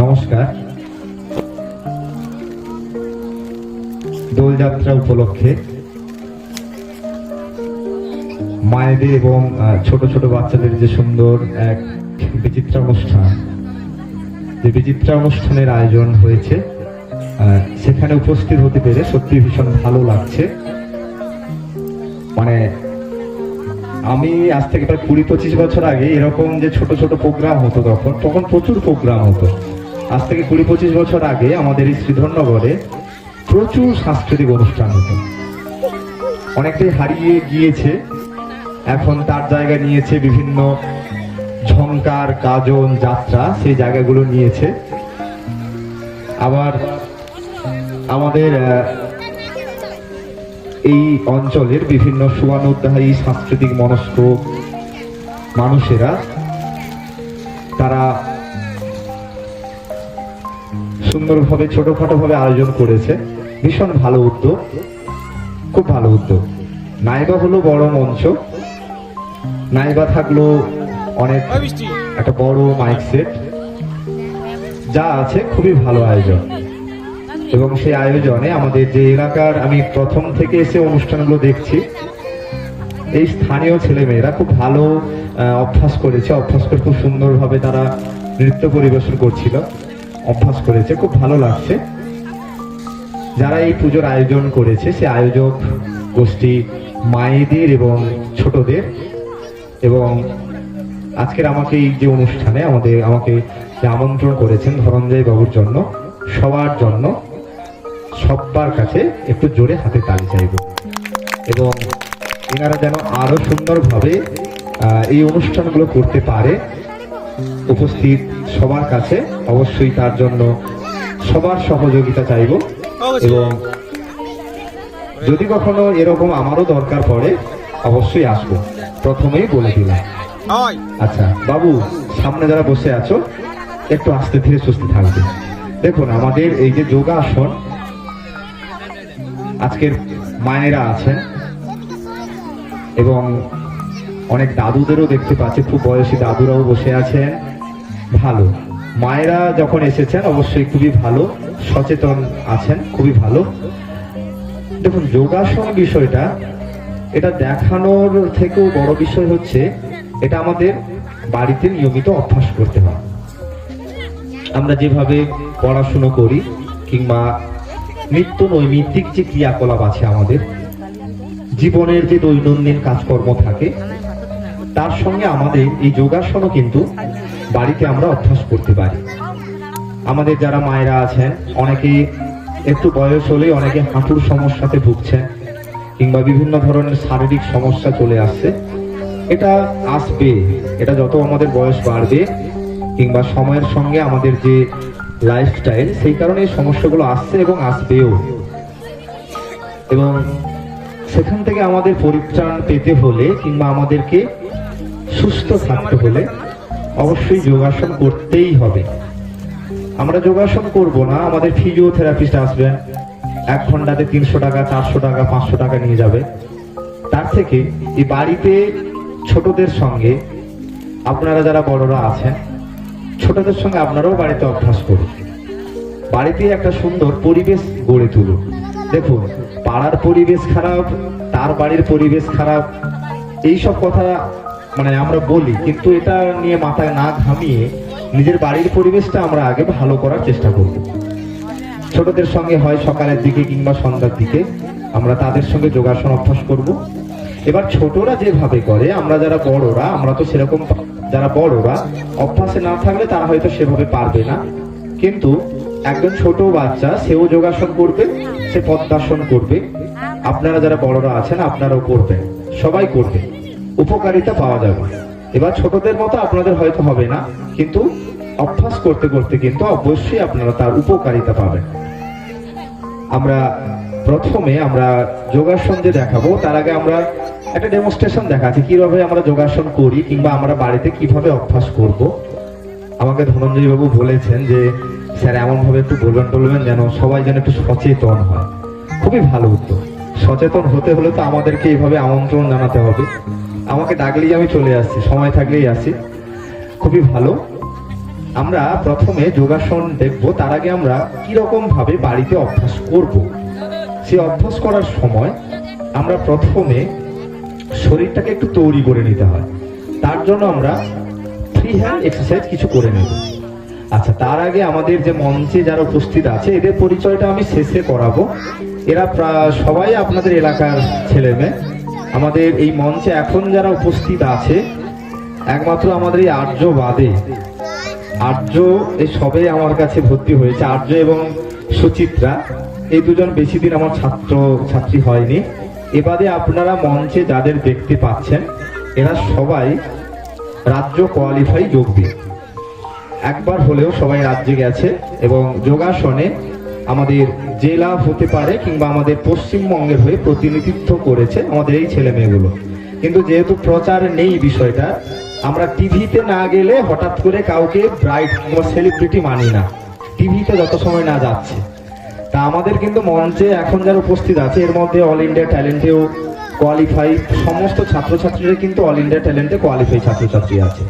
নমস্কার। দোলযাত্রা উপলক্ষে মায়েদের এবং ছোট ছোট বাচ্চাদের যে সুন্দর এক বিচিত্রা অনুষ্ঠান, যে বিচিত্রা অনুষ্ঠানের আয়োজন হয়েছে সেখানে উপস্থিত হতে পেরে সত্যি ভীষণ ভালো লাগছে। মানে আমি আজ থেকে প্রায় কুড়ি পঁচিশ বছর আগে এরকম যে ছোট ছোট প্রোগ্রাম হতো তখন তখন প্রচুর প্রোগ্রাম হতো। আজ থেকে কুড়ি পঁচিশ বছর আগে আমাদের এই শ্রীধরনগরে প্রচুর সাংস্কৃতিক অনুষ্ঠান হতো। অনেকটাই হারিয়ে গিয়েছে। এখন তার জায়গা নিয়েছে বিভিন্ন ঝঙ্কার গাজন যাত্রা সেই জায়গাগুলো নিয়েছে। আবার আমাদের এই অঞ্চলের বিভিন্ন সুবানুদ্দায়ী সাংস্কৃতিক মনস্ক মানুষেরা সুন্দরভাবে ছোটখাটো ভাবে আয়োজন করেছে। ভীষণ ভালো উদ্যোগ। খুব ভালো উদ্যোগ। নাইবা হলো বড় মঞ্চ। নাইবা থাকল অনেক একটা বড় মাইক সেট যা আছে খুবই ভালো আয়োজন। এবং সেই আয়োজনে আমাদের যে এলাকার আমি প্রথম থেকে এসে অনুষ্ঠানগুলো দেখছি, এই স্থানীয় ছেলেমেয়েরা খুব ভালো অভ্যাস করেছে। অভ্যাস করে খুব সুন্দরভাবে তারা নৃত্য পরিবেশন করছিল। অভ্যাস করেছে, খুব ভালো লাগছে। যারা এই পুজোর আয়োজন করেছে, সে আয়োজক গোষ্ঠী মায়েদের এবং ছোটদের। এবং আজকের আমাকে এই যে অনুষ্ঠানে আমাদের, আমাকে যে আমন্ত্রণ করেছেন ধনঞ্জয় বাবুর জন্য, সবার জন্য সবার কাছে একটু জোরে হাতে তালি চাইব। এবং এনারা যেন আরও সুন্দরভাবে এই অনুষ্ঠানগুলো করতে পারে। উপস্থিত সবার কাছে অবশ্যই তার জন্য সবার সহযোগিতা চাইব। এবং যদি কখনো এরকম আমারও দরকার পড়ে অবশ্যই আসব। প্রথমেই বলে দিলাম। আচ্ছা বাবু সামনে যারা বসে আছো একটু আস্তে ধীরে সুস্থ থাকবে। দেখুন আমাদের এই যে যোগাসন আজকের মায়েরা আছেন এবং অনেক দাদুদেরও দেখতে পাচ্ছি খুব বয়সী দাদুরাও বসে আছেন। ভালো। মায়েরা যখন এসেছেন, অবশ্যই খুবই ভালো। সচেতন আছেন, খুবই ভালো। দেখুন, যোগাসন বিষয়টা, এটা দেখানোর থেকেও বড় বিষয় হচ্ছে, এটা আমাদের বাড়িতে নিয়মিত অভ্যাস করতে হয়। আমরা যেভাবে পড়াশুনো করি, কিংবা নিত্য নৈমিত্তিক যে ক্রিয়াকলাপ আছে আমাদের, জীবনের যে দৈনন্দিন কাজকর্ম থাকে, তার সঙ্গে আমাদের এই যোগাসনও কিন্তু বাড়িতে আমরা অভ্যাস করতে পারি। আমাদের যারা মায়েরা আছেন অনেকে একটু বয়স হলেই অনেকে হাঁটুর সমস্যাতে ভুগছেন কিংবা বিভিন্ন ধরনের শারীরিক সমস্যা চলে আসছে। এটা আসবে, এটা যত আমাদের বয়স বাড়বে কিংবা সময়ের সঙ্গে আমাদের যে লাইফস্টাইল সেই কারণে এই সমস্যাগুলো আসছে এবং আসবেও। এবং সেখান থেকে আমাদের পরিত্রাণ পেতে হলে কিংবা আমাদেরকে সুস্থ থাকতে হলে অবশ্যই যোগাসন করতেই হবে। আমরা যোগাসন করব না, আমাদের ফিজিওথেরাপিস্ট আসবেন এক ঘন্টাতে তিনশো টাকা, চারশো টাকা, পাঁচশো টাকা নিয়ে যাবে। তার থেকে এই বাড়িতে ছোটদের সঙ্গে আপনারা যারা বড়রা আছেন, ছোটদের সঙ্গে আপনারাও বাড়িতে অভ্যাস করুন। বাড়িতে একটা সুন্দর পরিবেশ গড়ে তুলুন। দেখুন, পাড়ার পরিবেশ খারাপ, তার বাড়ির পরিবেশ খারাপ, এইসব কথা মানে আমরা বলি, কিন্তু এটা নিয়ে মাথায় না ঘামিয়ে নিজের বাড়ির পরিবেশটা আমরা আগে ভালো করার চেষ্টা করব। ছোটদের সঙ্গে হয় সকালের দিকে কিংবা সন্ধ্যার দিকে, আমরা তাদের সঙ্গে যোগাসন অভ্যাস করব। এবার ছোটরা যেভাবে করে, আমরা যারা বড়রা, আমরা তো সেরকম যারা বড়রা, অভ্যাসে না থাকলে তারা হয়তো সেভাবে পারবে না। কিন্তু একজন ছোট বাচ্চা, সেও যোগাসন করবে, সে পদ্মাসন করবে। আপনারা যারা বড়রা আছেন, আপনারাও করবেন, সবাই করবে উপকারিতা পাওয়া যাবে। এবার ছোটদের মতো আপনাদের হয়তো হবে না, কিন্তু অভ্যাস করতে করতে কিন্তু অবশ্যই আপনারা তার উপকারিতা পাবেন। আমরা প্রথমে আমরা যোগাসন যে দেখাবো, তার আগে আমরা একটা ডেমনস্ট্রেশন দেখাচ্ছি, কীভাবে আমরা যোগাসন করি কিংবা আমরা বাড়িতে কীভাবে অভ্যাস করব। আমাকে ধনঞ্জয় বাবু বলেছেন যে, স্যার এমন ভাবে একটু বলবেন বলবেন যেন সবাই যেন একটু সচেতন হয়। খুবই ভালো উত্তর। সচেতন হতে হলে তো আমাদেরকে এইভাবে আমন্ত্রণ জানাতে হবে। আমাকে ডাকলেই আমি চলে আসছি, সময় থাকলেই আসি। খুবই ভালো। আমরা প্রথমে যোগাসন দেখব, তার আগে আমরা কীরকম ভাবে বাড়িতে অভ্যাস করব। সে অভ্যাস করার সময় আমরা প্রথমে শরীরটাকে একটু তৈরি করে নিতে হয়। তার জন্য আমরা ফ্রি হ্যান্ড এক্সারসাইজ কিছু করে নেব। আচ্ছা তার আগে আমাদের যে মঞ্চে যারা উপস্থিত আছে, এদের পরিচয়টা আমি শেষে করাবো। এরা সবাই আপনাদের এলাকার ছেলে মেয়ে আমাদের এই মঞ্চে এখন যারা উপস্থিত আছে, একমাত্র আমাদের এই আর্য বাদে। আর্য এই সবে আমার কাছে ভর্তি হয়েছে। আর্য এবং সুচিত্রা, এই দুজন বেশি দিন আমার ছাত্র, ছাত্রী হয়নি। এবারে আপনারা মঞ্চে যাদের দেখতে পাচ্ছেন, এরা সবাই রাজ্য কোয়ালিফাই যোগবি একবার হলেও সবাই রাজ্যে গেছে এবং যোগাসনে আমাদের জেলা হতে পারে কিংবা আমাদের পশ্চিমবঙ্গের হয়ে প্রতিনিধিত্ব করেছে আমাদের এই ছেলে মেয়েগুলো। কিন্তু যেহেতু প্রচার নেই বিষয়টা, আমরা টিভিতে না গেলে হঠাৎ করে কাউকে ব্রাইট কিংবা সেলিব্রিটি মানি না। টিভিতে যত সময় না যাচ্ছে। তা আমাদের কিন্তু মঞ্চে এখন যারা উপস্থিত আছে, এর মধ্যে অল ইন্ডিয়া ট্যালেন্টেও কোয়ালিফাই সমস্ত ছাত্রছাত্রীরা কিন্তু অল ইন্ডিয়া ট্যালেন্টে কোয়ালিফাই ছাত্রছাত্রী আছে।